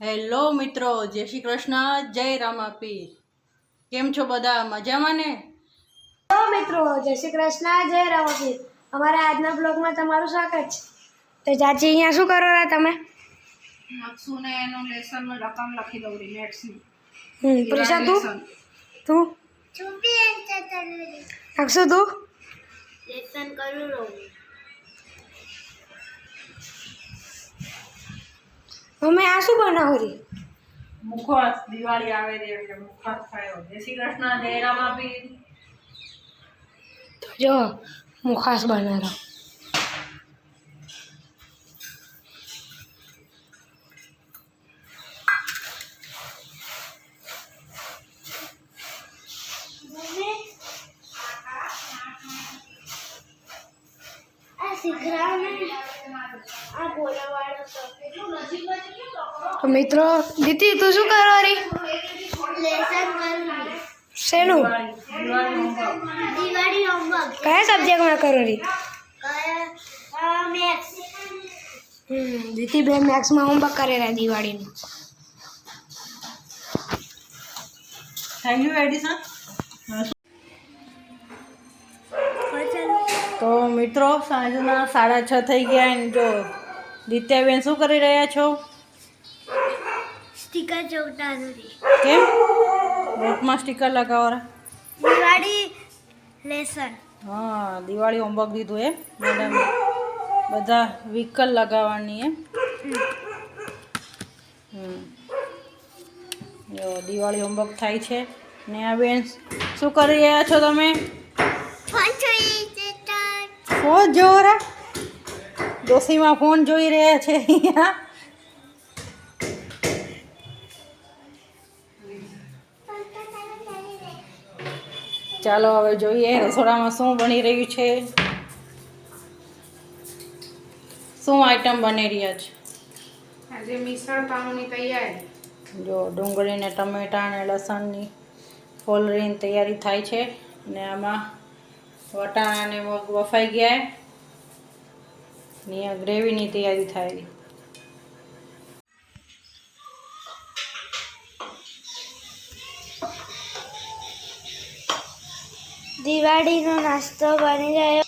Hello મિત્રો જય શ્રી કૃષ્ણ જય રામાપીર. કેમ છો બધા? મજામાં ને? હેલો મિત્રો જય શ્રી કૃષ્ણ જય રામપીર. અમારા આજના બ્લોગમાં તમારું સ્વાગત છે. તો ચાચી અહીંયા શું કરો રહ્યા તમે? નકશું ને એનું લેસનનું રકમ લખી દઉં હમ પ્રિશા તું? તું? અક્ષુ તું? લેસન કરું રહું. મમ્મી આ શું બનાવું રી મુખવાસ દિવાળી આવે છે એટલે મુખવાસ ખાયો. જય શ્રી કૃષ્ણ જય રામાપીર. તો જો મુખાસ બનાવો આ શીખરાને આ બોલાવાળો મિત્રો, દીદી, તું શું કરો રી શેનું? કયા સબ્જેક્ટમાં કરો રી દીતી બે મેથ્સમાં હોમવર્ક કરેલા દિવાળીનું. થેન્ક યુ એડિશન તો મિત્રો સાંજના સાડા છ થઈ ગયા અને જો દિત્યાબેન શું કરી રહ્યા છો? સ્ટીકર ચોકતા નથી. કેમ? બોટમાં સ્ટીકર લગાવવા દિવાળી લેસન. હા દિવાળી હોમવર્ક દીધું એમ મેડમ. બધા વ્હીકલ લગાવવાની એમ જો દિવાળી હોમવર્ક થાય છે. ને આ બેન શું કરી રહ્યા છો તમે? ફોન જોરા ડોસીમાં ફોન જોઈ રહ્યા છે અહીંયા. ચાલો હવે જોઈએ રસોડામાં શું બની રહ્યું છે. શું આઈટમ બની રહ્યા છે? આજે મિસળ પાઉની તૈયારી. જો ડુંગળીને ટમેટા અને લસણની ફોલરીની તૈયારી થાય છે ને આમાં વટાણા અને મગ વફાઈ ગયા ને ગ્રેવીની તૈયારી થાય દિવાળીનો નાસ્તો બની ગયો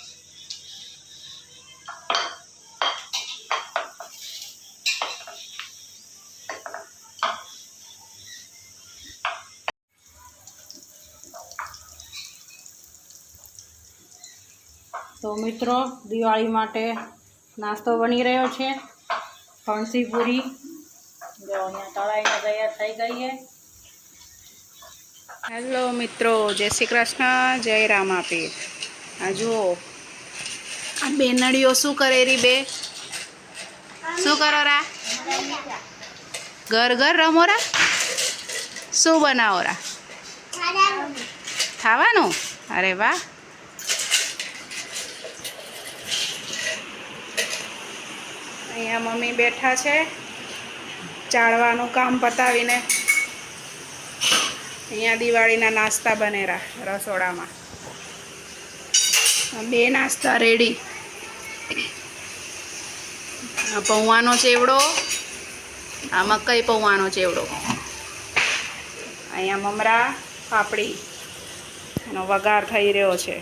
તો મિત્રો દિવાળી માટે નાસ્તો બની રહ્યો છે. ફણસી પૂરી. જો અહીંયા તળાઈને તૈયાર થઈ ગઈ છે. હેલો મિત્રો જય શ્રી કૃષ્ણ જય રામાપીર. આ જુઓ. આ બેનડીઓ શું કરે રી બે? શું કરો રા? ઘર ઘર રમો રા? શું બનાવો રા? ખાવાનું? અરે વાહ. અહીંયા મમ્મી બેઠા છે. ચાળવાનું કામ પતાવીને અહીંયા દિવાળીના નાસ્તા બનેરા રસોડામાં. બે નાસ્તા રેડી. પૌવાનો ચેવડો, આ મકઈ પૌવાનો ચેવડો. અહીંયા મમરા, પાપડી, એનો વઘાર થઈ રહ્યો છે.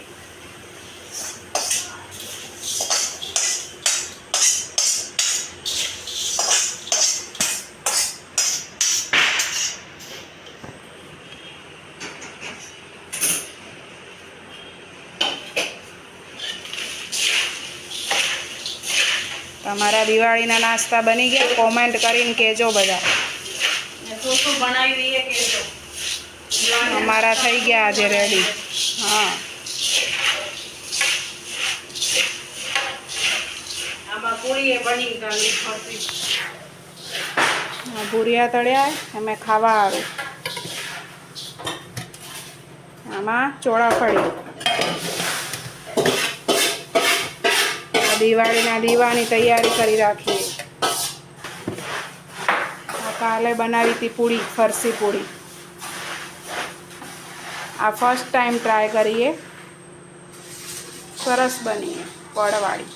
તમારા દિવાળીના નાસ્તા બની ગયા. કોમેન્ટ કરીને કહેજો બધા. અમારા થઈ ગયા આજે રેડી હા. ભૂરિયા તળ્યા અમે ખાવા આવે. આમાં ચોળાફળી દિવાળીના દીવાની તૈયારી કરી રાખીએ. કાલે બનાવી હતી પૂરી, ફરસી પૂરી. આ ફર્સ્ટ ટાઈમ ટ્રાય કરીએ. સરસ બની પડવાળી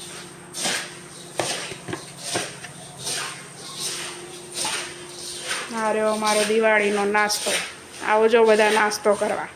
આ રહ્યો અમારો દિવાળીનો નાસ્તો. આવજો બધા નાસ્તો કરવા.